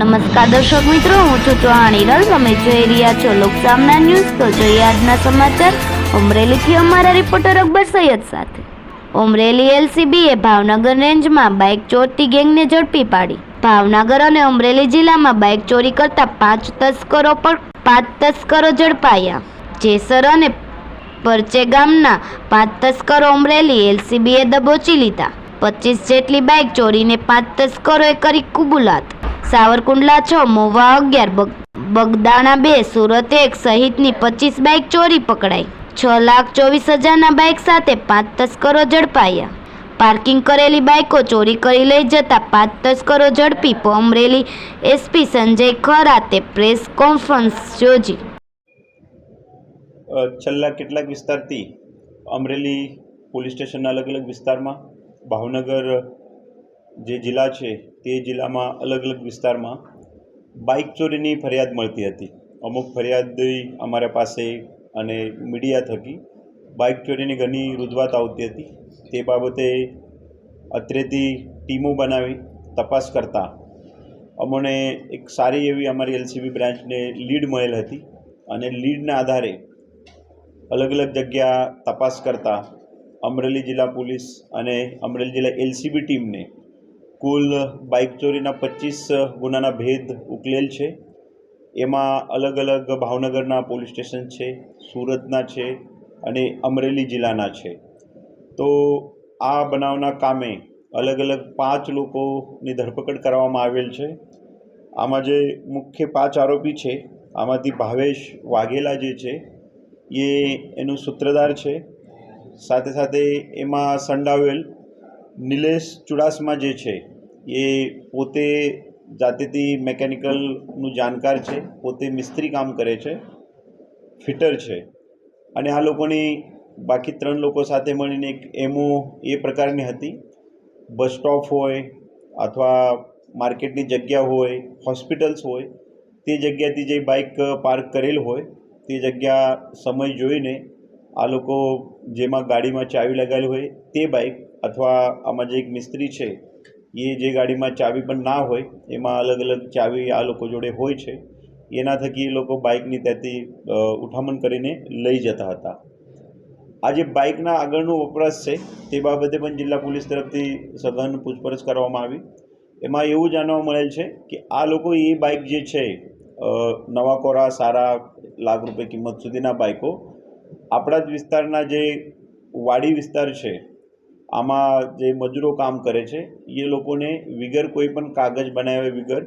નમસ્કાર દર્શક મિત્રો, હું છું ચૌહાણ હિરલ. તમે જોઈ રહ્યા છો લોકસામના ન્યૂઝ. તો જોઈએ આજના સમાચાર. અમરેલીથી અમારા રિપોર્ટર અકબર સૈયદ સાથે. અમરેલી એલસીબીએ ભાવનગર રેન્જમાં બાઇક ચોરતી ગેંગને ઝડપી પાડી. ભાવનગર અને અમરેલી જિલ્લામાં બાઇક ચોરી કરતા પાંચ તસ્કરો પર પાંચ તસ્કરો ઝડપાયા. જેસર અને પરચે ગામના પાંચ તસ્કરો અમરેલી એલસીબીએ દબોચી લીધા. પચીસ જેટલી બાઇક ચોરીને પાંચ તસ્કરોએ કરી કબૂલાત. સાવરકુંડલા છ, મોવા અગિયાર, બગ- બગદાણા બે, સુરત એક, સહિતની પચીસ બાઇક ચોરી પકડાઈ. છ લાખ ચોવીસ હજારના બાઇક સાથે પાંચ તસ્કરો ઝડપાયા. પાર્કિંગ કરેલી બાઇકો ચોરી કરી લઈ જતા પાંચ તસ્કરો ઝડપી અમરેલી એસપી સંજય ખરાતે પ્રેસ કોન્ફરન્સ યોજી. છેલ્લા કેટલાક વિસ્તારથી અમરેલી પોલીસ સ્ટેશનના અલગ અલગ વિસ્તારમાં ભાવનગર જે જિલ્લા છે તે જિલ્લામાં અલગ અલગ વિસ્તારમાં બાઇક ચોરીની ફરિયાદ મળતી હતી. અમુક ફરિયાદ અમારા પાસે અને મીડિયા થકી બાઇક ચોરીની ઘણી રૂજવાત આવતી હતી. તે બાબતે અત્રેથી ટીમો બનાવી તપાસ કરતા અમને એક સારી એવી અમારી એલસીબી બ્રાન્ચને લીડ મળેલ હતી અને લીડના આધારે અલગ અલગ જગ્યા તપાસ કરતા અમરેલી જિલ્લા પોલીસ અને અમરેલી જિલ્લા એલસીબી ટીમને કુલ બાઇક ચોરીના પચીસ ગુનાના ભેદ ઉકલેલ છે. એમાં અલગ અલગ ભાવનગરના પોલીસ સ્ટેશન છે, સુરતના છે અને અમરેલી જિલ્લાના છે. તો આ બનાવના કામે અલગ અલગ પાંચ લોકોની ધરપકડ કરવામાં આવેલ છે. આમાં જે મુખ્ય પાંચ આરોપી છે, આમાંથી ભાવેશ વાઘેલા જે છે, એ એનું સૂત્રધાર છે. સાથે સાથે એમાં સંડાવેલ નિલેશ ચુડાસમા જે છે એ પોતે જાતેથી મેકેનિકલનું જાણકાર છે, પોતે મિસ્ત્રી કામ કરે છે, ફિટર છે. અને આ લોકોની બાકી ત્રણ લોકો સાથે મળીને એક એમો એ પ્રકારની હતી. બસ સ્ટોપ હોય અથવા માર્કેટની જગ્યા હોય, હોસ્પિટલ્સ હોય, તે જગ્યાથી જે બાઇક પાર્ક કરેલ હોય, તે જગ્યા સમય જોઈને આ લોકો જેમાં ગાડીમાં ચાવી લગાવેલી હોય, તે બાઇક અથવા આમાં જે એક મિસ્ત્રી છે એ જે ગાડીમાં ચાવી પણ ના હોય, એમાં અલગ અલગ ચાવી આ લોકો જોડે હોય છે. એના થકી એ લોકો બાઇકની ત્યાંથી ઉઠામણ કરીને લઈ જતા હતા. આ જે બાઇકના આગળનો વપરાશ છે, તે બાબતે પણ જિલ્લા પોલીસ તરફથી સઘન પૂછપરછ કરવામાં આવી. એમાં એવું જાણવા મળેલ છે કે આ લોકો એ બાઇક જે છે નવા કોરા, સારા લાખ રૂપિયા કિંમત સુધીના બાઇકો, આપણા જ વિસ્તારના જે વાડી વિસ્તાર છે આમાં જે મજૂરો કામ કરે છે, એ લોકોને વિગર કોઈ પણ કાગજ બનાવ્યા વિગર,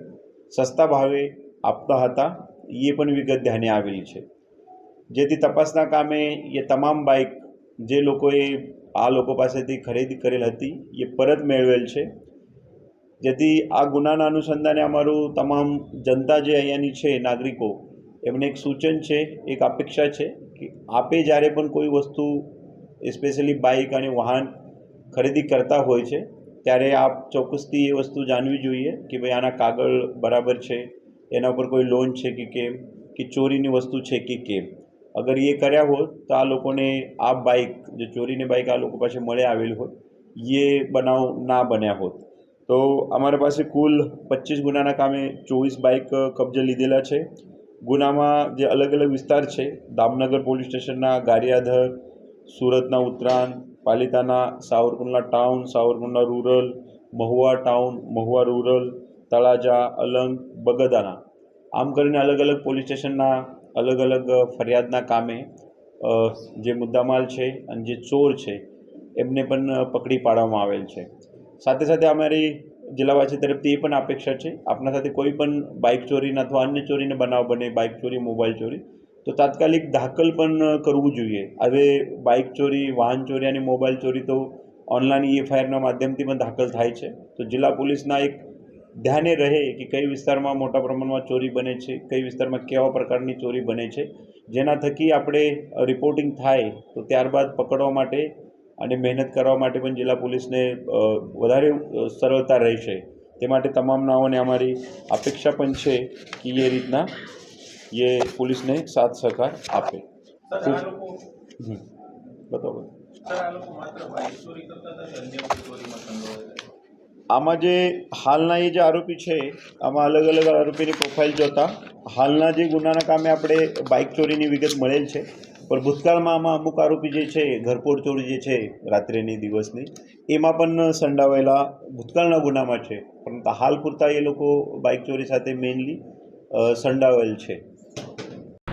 સસ્તા ભાવે આપતા હતા, એ પણ વિગત ધ્યાને આવેલી છે. જેથી તપાસના કામે એ તમામ બાઇક જે લોકોએ આ લોકો પાસેથી ખરીદી કરેલ હતી, એ પરત મેળવેલ છે. જેથી આ ગુનાના અનુસંધાને અમારું તમામ જનતા જે અહીંયાની છે, નાગરિકો, એમને એક સૂચન છે, એક અપેક્ષા છે કે આપે જ્યારે પણ કોઈ વસ્તુ સ્પેશિયલી બાઇક અને વાહન ખરીદી કરતા હોય છે, ત્યારે આપ ચોક્કસથી એ વસ્તુ જાણવી જોઈએ કે ભાઈ આના કાગળ બરાબર છે, એના ઉપર કોઈ લોન છે કે કેમ, કે ચોરીની વસ્તુ છે કે કેમ. અગર એ કર્યા હોત તો આ લોકોને આ બાઇક જે ચોરીની બાઇક આ લોકો પાસે મળે આવેલી હોય એ બનાવ ના બન્યા હોત. તો અમારા પાસે કુલ પચીસ ગુનાના કામે ચોવીસ બાઇક કબજે લીધેલા છે. ગુનામાં જે અલગ અલગ વિસ્તાર છે, દામનગર પોલીસ સ્ટેશનના ગારિયાધર, સુરતના Uttarayan Palitana Savarkundla town, Savarkundla rural, Mahuva town, Mahuva rural, Talaja, Alang Bagdana આમ કરીને અલગ અલગ પોલીસ સ્ટેશનના અલગ અલગ ફરિયાદના કામે જે મુદ્દામાલ છે અને જે ચોર છે, એમને પણ પકડી પાડવામાં આવેલ છે. સાથે સાથે અમારી જિલ્લાવાસી તરફથી એ પણ અપેક્ષા છે, આપના સાથે કોઈ પણ બાઇક ચોરીના અથવા અન્ય ચોરીને બનાવ બને, બાઇક ચોરી મોબાઈલ ચોરી તો તાત્કાલિક દાખલ પણ કરવું જોઈએ. હવે બાઇક ચોરી, વાહન ચોરી અને મોબાઈલ ચોરી તો ઓનલાઈન ઈએફઆઈઆરના માધ્યમથી પણ દાખલ થાય છે. તો જિલ્લા પોલીસના એક ધ્યાને રહે કે કઈ વિસ્તારમાં મોટા પ્રમાણમાં ચોરી બને છે, કઈ વિસ્તારમાં કેવા પ્રકારની ચોરી બને છે. જેના થકી આપણે રિપોર્ટિંગ થાય તો ત્યારબાદ પકડવા માટે અને મહેનત કરવા માટે પણ જિલ્લા પોલીસને વધારે સરળતા રહેશે. તે માટે તમામ નાઓને અમારી અપેક્ષા પણ છે કે એ રીતના એ પોલીસને સાથ સહકાર આપે સર હમ. બતાવો સંડોવાયેલા? આમાં જે હાલના એ જે આરોપી છે આમાં અલગ અલગ આરોપીની પ્રોફાઇલ જોતા હાલના જે ગુનાના કામે આપણે બાઇક ચોરીની વિગત મળેલ છે પણ ભૂતકાળમાં આમાં અમુક આરોપી જે છે ઘરફોડ ચોરી જે છે રાત્રેની દિવસની એમાં પણ સંડાવેલા ભૂતકાળના ગુનામાં છે પરંતુ હાલ પૂરતા એ લોકો બાઇક ચોરી સાથે મેઇનલી સંડાવેલ છે